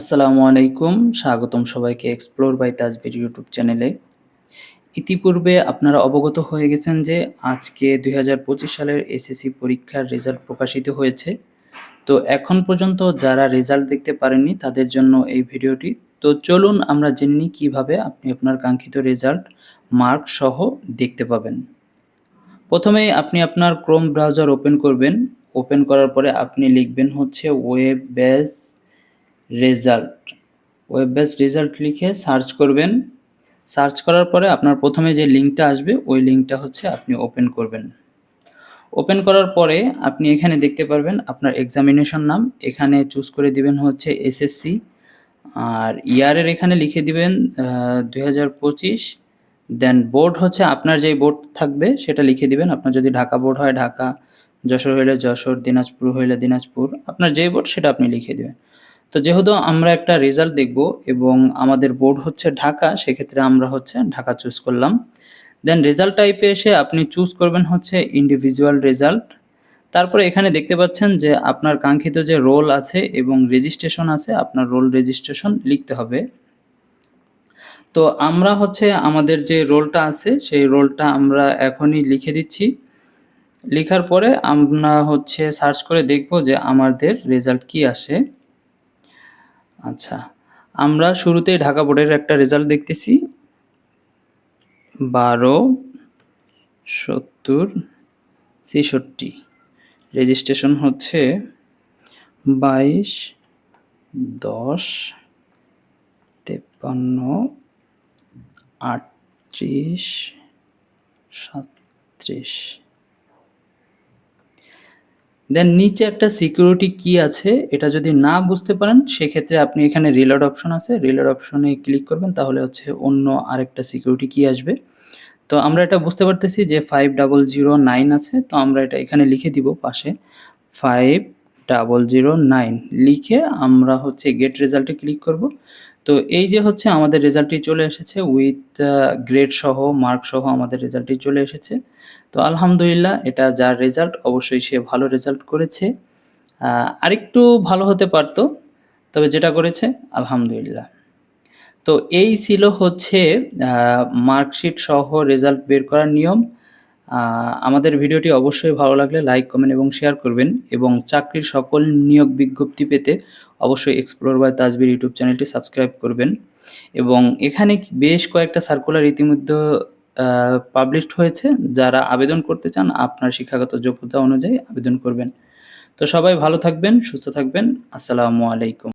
আসসালামু আলাইকুম, স্বাগতম সবাইকে এক্সপ্লোর বাই তাজবির ইউটিউব চ্যানেলে ইতিপূর্বে আপনারা অবগত হয়ে গেছেন যে আজকে দু হাজার পঁচিশ সালের এসএসসি পরীক্ষার রেজাল্ট প্রকাশিত হয়েছে। তো এখন পর্যন্ত যারা রেজাল্ট দেখতে পারেননি, তাদের জন্য এই ভিডিওটি। তো চলুন আমরা জেনে নিই কীভাবে আপনি আপনার কাঙ্ক্ষিত রেজাল্ট মার্ক সহ দেখতে পাবেন। প্রথমেই আপনি আপনার ক্রোম ব্রাউজার ওপেন করবেন। ওপেন করার পরে আপনি লিখবেন হচ্ছে web base result web base result লিখে সার্চ করবেন। সার্চ করার পরে আপনার প্রথমে যে লিঙ্কটা আসবে, ওই লিঙ্কটা হচ্ছে আপনি ওপেন করবেন। ওপেন করার পরে আপনি এখানে দেখতে পারবেন আপনার এক্সামিনেশন নাম। এখানে চুজ করে দিবেন হচ্ছে এসএসসি আর ইয়ারের এখানে লিখে দিবেন দুই হাজার পঁচিশ। দেন বোর্ড হচ্ছে আপনার যেই বোর্ড থাকবে, সেটা লিখে দিবেন। আপনার যদি ঢাকা বোর্ড হয়, ঢাকা, যশোর হইলে যশোর, দিনাজপুর হইলে দিনাজপুর, আপনার যেই বোর্ড সেটা আপনি লিখে দেবেন। তো যেহেতু আমরা একটা রেজাল্ট দেখব এবং আমাদের বোর্ড হচ্ছে ঢাকা, সেক্ষেত্রে আমরা হচ্ছে ঢাকা চুজ করলাম। দেন রেজাল্ট টাইপে এসে আপনি চুজ করবেন হচ্ছে ইন্ডিভিজুয়াল রেজাল্ট তারপরে এখানে দেখতে পাচ্ছেন যে আপনার কাঙ্ক্ষিত যে রোল আছে এবং রেজিস্ট্রেশন আছে, আপনার রোল রেজিস্ট্রেশন লিখতে হবে। তো আমরা হচ্ছে আমাদের যে রোলটা আছে, সেই রোলটা আমরা এখনই লিখে দিচ্ছি। লেখার পরে আমরা হচ্ছে সার্চ করে দেখব যে আমাদের রেজাল্ট কি আসে। আচ্ছা আমরা শুরুতেই ঢাকা বোর্ডের একটা রেজাল্ট দেখতেছি। বারো, সত্তর, ছেষট্টি। রেজিস্ট্রেশন হচ্ছে বাইশ, দশ, তেপ্পান্ন, আটত্রিশ, সাতত্রিশ। দেন নিচে একটা সিকিউরিটি কি আছে, এটা যদি না বুঝতে পারেন, সেক্ষেত্রে আপনি এখানে রিলোড অপশন আছে। রিলোড অপশনে ক্লিক করবেন, তাহলে হচ্ছে অন্য আরেকটা সিকিউরিটি কি আসবে। তো আমরা এটা বুঝতে পারতেছি যে ফাইভ ডাবল জিরো নাইন আছে, তো আমরা এটা এখানে লিখে দিব পাশে। ফাইভ ডাবল জিরো নাইন লিখে আমরা হচ্ছে গেট রেজাল্টে ক্লিক করব। তো এই যে হচ্ছে আমাদের রেজাল্টটি চলে এসেছে উইথ গ্রেড সহ মার্ক সহ আমাদের রেজাল্টটি চলে এসেছে। তো আলহামদুলিল্লাহ এটা যার রেজাল্ট অবশ্যই সে ভালো রেজাল্ট করেছে। আরেকটু ভালো হতে পারতো, তবে যেটা করেছে, আলহামদুলিল্লাহ। তো এই ছিল হচ্ছে মার্কশিট সহ রেজাল্ট বের করার নিয়ম। আমাদের ভিডিওটি অবশ্যই ভালো লাগলে লাইক কমেন্ট এবং শেয়ার করবেন এবং চাকরির সকল নিয়োগ বিজ্ঞপ্তি পেতে অবশ্যই এক্সপ্লোর বাই তাজবির ইউটিউব চ্যানেলটি সাবস্ক্রাইব করবেন। এবং এখানে বেশ কয়েকটা সার্কুলার ইতিমধ্যে পাবলিশড হয়েছে। যারা আবেদন করতে চান, আপনার শিক্ষাগত যোগ্যতা অনুযায়ী আবেদন করবেন। তো সবাই ভালো থাকবেন, সুস্থ থাকবেন। আসসালামু আলাইকুম।